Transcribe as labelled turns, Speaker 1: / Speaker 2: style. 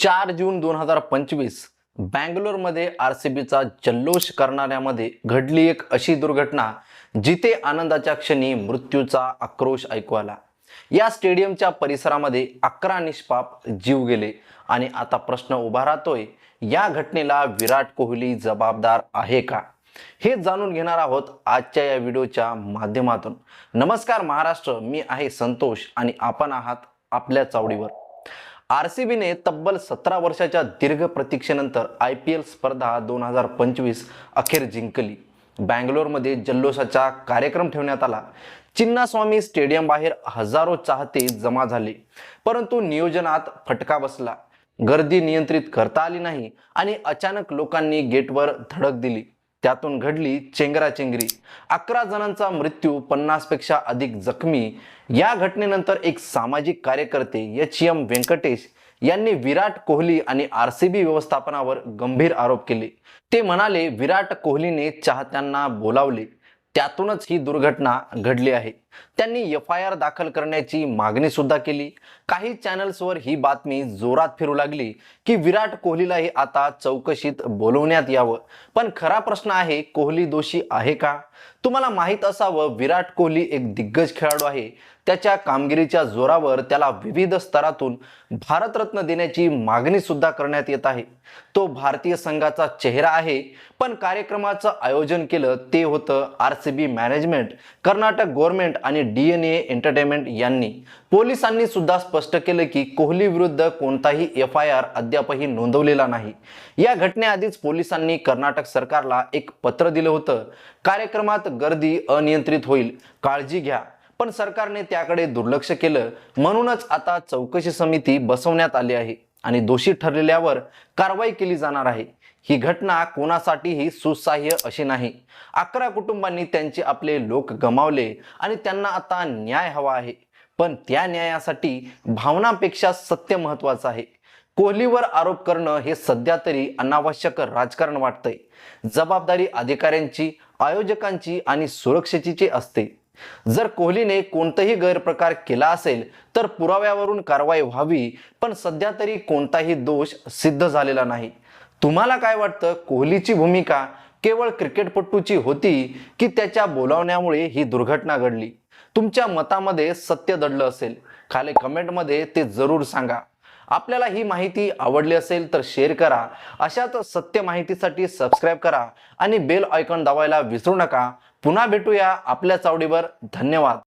Speaker 1: चार जून दोन हजार पंचवीस बँगलोरमध्ये आर सी बीचा जल्लोष करणाऱ्यामध्ये घडली एक अशी दुर्घटना जिथे आनंदाच्या क्षणी मृत्यूचा आक्रोश ऐकू आला या स्टेडियमच्या परिसरामध्ये अकरा निष्पाप जीव गेले आणि आता प्रश्न उभा राहतोय या घटनेला विराट कोहली जबाबदार आहे का? हे जाणून घेणार आहोत आजच्या या व्हिडिओच्या माध्यमातून. नमस्कार महाराष्ट्र मी आहे संतोष आणि आपण आहात आपल्या चावडीवर. आर सी बीने तब्बल सतरा वर्षाच्या दीर्घ प्रतीक्षेनंतर आय पी एल स्पर्धा दोन हजार पंचवीस अखेर जिंकली. बँगलोरमध्ये जल्लोषाचा कार्यक्रम ठेवण्यात आला. चिन्नास्वामी स्टेडियम बाहेर हजारो चाहते जमा झाले. परंतु नियोजनात फटका बसला. गर्दी नियंत्रित करता आली नाही आणि अचानक लोकांनी गेटवर धडक दिली. त्यातून घडली चेंगराचेंगरी. अकरा जणांचा मृत्यू पन्नासपेक्षा अधिक जखमी. या घटनेनंतर एक सामाजिक कार्यकर्ते एच. एम. व्यंकटेश यांनी विराट कोहली आणि आर सी बी व्यवस्थापनावर गंभीर आरोप केले. ते म्हणाले विराट कोहलीने चाहत्यांना बोलावले. त्यातूनच ही दुर्घटना घडली आहे. त्यांनी एफ आय आर दाखल करण्याची मागणी सुद्धा केली. काही चॅनल्सवर ही बातमी जोरात फिरू लागली की विराट कोहलीलाही आता चौकशीत बोलवण्यात यावं. पण खरा प्रश्न आहे कोहली दोषी आहे का? तुम्हाला माहीत असावं विराट कोहली एक दिग्गज खेळाडू आहे. त्याच्या कामगिरीच्या जोरावर त्याला विविध स्तरातून भारतरत्न देण्याची मागणी सुद्धा करण्यात येत आहे. तो भारतीय संघाचा चेहरा आहे पण कार्यक्रमाचं आयोजन केलं ते होतं R C B management Karnataka government आणि डी एन ए एंटरटेनमेंट यांनी. पोलिसांनी सुद्धा स्पष्ट केलं की कोहली विरुद्ध कोणताही एफ आय आर अद्यापही नोंदवलेला नाही. या घटनेआधीच पोलिसांनी कर्नाटक सरकारला एक पत्र दिलं होतं. कार्यक्रमात गर्दी अनियंत्रित होईल. काळजी घ्या. पण सरकारने त्याकडे दुर्लक्ष केलं. म्हणूनच आता चौकशी समिती बसवण्यात आली आहे आणि दोषी ठरलेल्यावर कारवाई केली जाणार आहे. ही घटना कोणासाठीही सुसाह्य अशी नाही. अकरा कुटुंबांनी त्यांचे आपले लोक गमावले आणि त्यांना आता न्याय हवा आहे. पण त्या न्यायासाठी भावनापेक्षा सत्य महत्वाचं आहे. कोहलीवर आरोप करणं हे सध्या तरी अनावश्यक राजकारण वाटतंय. जबाबदारी अधिकाऱ्यांची आयोजकांची आणि सुरक्षेची असते. जर कोहलीने कोणताही गैरप्रकार केला असेल तर पुराव्यावरून कारवाई व्हावी पण सध्या तरी कोणताही दोष सिद्ध झालेला नाही. तुम्हाला काय वाटतं? कोहलीची भूमिका केवळ क्रिकेटपटूची होती की त्याच्या बोलावण्यामुळे ही दुर्घटना घडली? तुमच्या मतामध्ये सत्य दडलं असेल. खाली कमेंटमध्ये ते जरूर सांगा. आपल्याला ही माहिती आवडली असेल तर शेअर करा. अशाच सत्य माहितीसाठी सबस्क्राईब करा आणि बेल आयकॉन दाबायला विसरू नका. पुन्हा भेटूया आपल्या चावडीवर धन्यवाद.